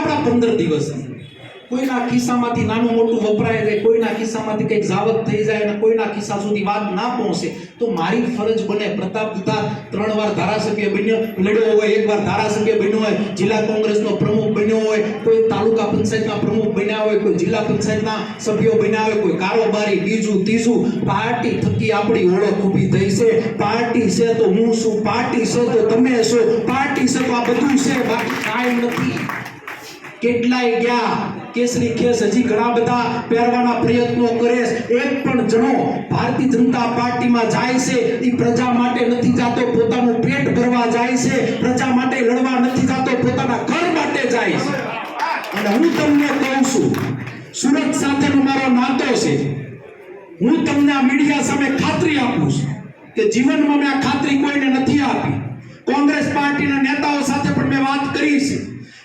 આપણા પંદર દિવસની કોઈના ખિસ્સામાંથી નાનું મોટું વપરાય જાય કોઈના ખિસ્સામાંથી કંઈક જાવત થઈ જાય અને કોઈના ખિસ્સા સુધી વાત ના પહોંચે, તો મારી ફરજ બને પ્રતાપ દુધા ત્રણ વાર ધારાસભ્ય બન્યો, લડ્યો હોય, એક વાર ધારાસભ્ય બન્યો હોય, જિલ્લા કોંગ્રેસનો પ્રમુખ બન્યો હોય, કોઈ તાલુકા પંચાયતના પ્રમુખ બન્યા હોય, કોઈ જિલ્લા પંચાયતના સભ્યો બન્યા હોય, કોઈ કારોબારી, બીજું, ત્રીજું, પાર્ટી થકી આપણી ઓળખ ઊભી થઈ છે. પાર્ટી છે તો હું છું, પાર્ટી છે તો તમે છો, પાર્ટી છે તો આ બધું છે, બાકી કાંઈ નથી. કેટલાય ગયા? કેસરી કેસ હજી ઘણા બધા પહેરવાના પ્રયત્નો કરે એક પણ જણો ભારતીય જનતા પાર્ટીમાં જાય છે. એ પ્રજા માટે નથી જાતો, પોતાનું પેટ ભરવા જાય છે. પ્રજા માટે લડવા નથી જાતો, પોતાના ઘર માટે જાય છે. અને હું તમને કહું છું, સુરત સાથેનો મારો નાતો છે. હું તમને આ મીડિયા સામે ખાતરી આપું છું કે જીવનમાં મેં આ ખાતરી કોઈને નથી આપી. કોંગ્રેસ પાર્ટીના નેતાઓ સાથે પણ મેં વાત કરી છે.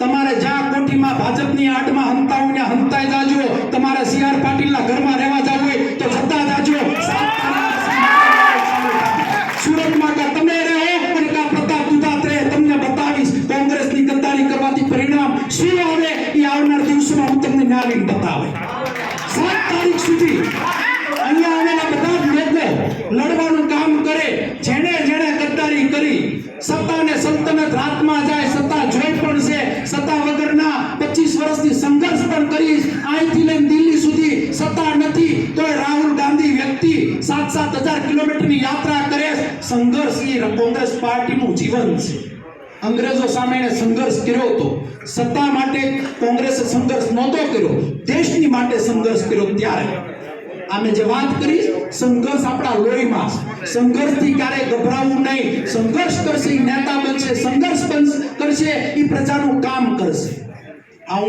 તમારે જ્યાં કોઠીમાં ભાજપની આડમાં હંતાઓને હંતાઈ જાજો. તમારે સી પાટીલના ઘરમાં રહેવા જવું હોય તો જતા જાજો. સુરતમાં કા તમે રહો અને કા પ્રતાપ દુધાત રહે, તમને બતાવીશ કોંગ્રેસની ગદ્દારી કરવાથી પરિણામ શું આવે એ આવનાર દિવસોમાં હું તમને ન્યાય બતાવે. સાત તારીખ સુધી અહીંયા આવેલા બધા જ લોકો લડવાનું કામ કરે, જેણે જેણે ગદ્દારી કરી સત્તા ને સલ્તનત રાતમાં જાય. સત્તા વગરના પચીસ વર્ષથી સંઘર્ષ પણ કરીશ. અહીંથી લઈને દિલ્હી સુધી સત્તા નથી તો રાહુલ ગાંધી વ્યક્તિ સાત સાત હજાર કિલોમીટરની યાત્રા કરે સંઘર્ષ એ કોંગ્રેસ પાર્ટીનું જીવન છે. અંગ્રેજો સામે એને સંઘર્ષ કર્યો હતો. સત્તા માટે કોંગ્રેસે સંઘર્ષ નહોતો કર્યો. દેશની માટે સંઘર્ષ કર્યો ત્યારે. અમે જે વાત કરી, સંઘર્ષ આપણા લોહીમાં સંઘર્ષથી ક્યારે ગભરાવું નહીં. સંઘર્ષ કરશે નેતા બનશે, સંઘર્ષ કરશે એ પ્રજાનું કામ કરશે. આ હું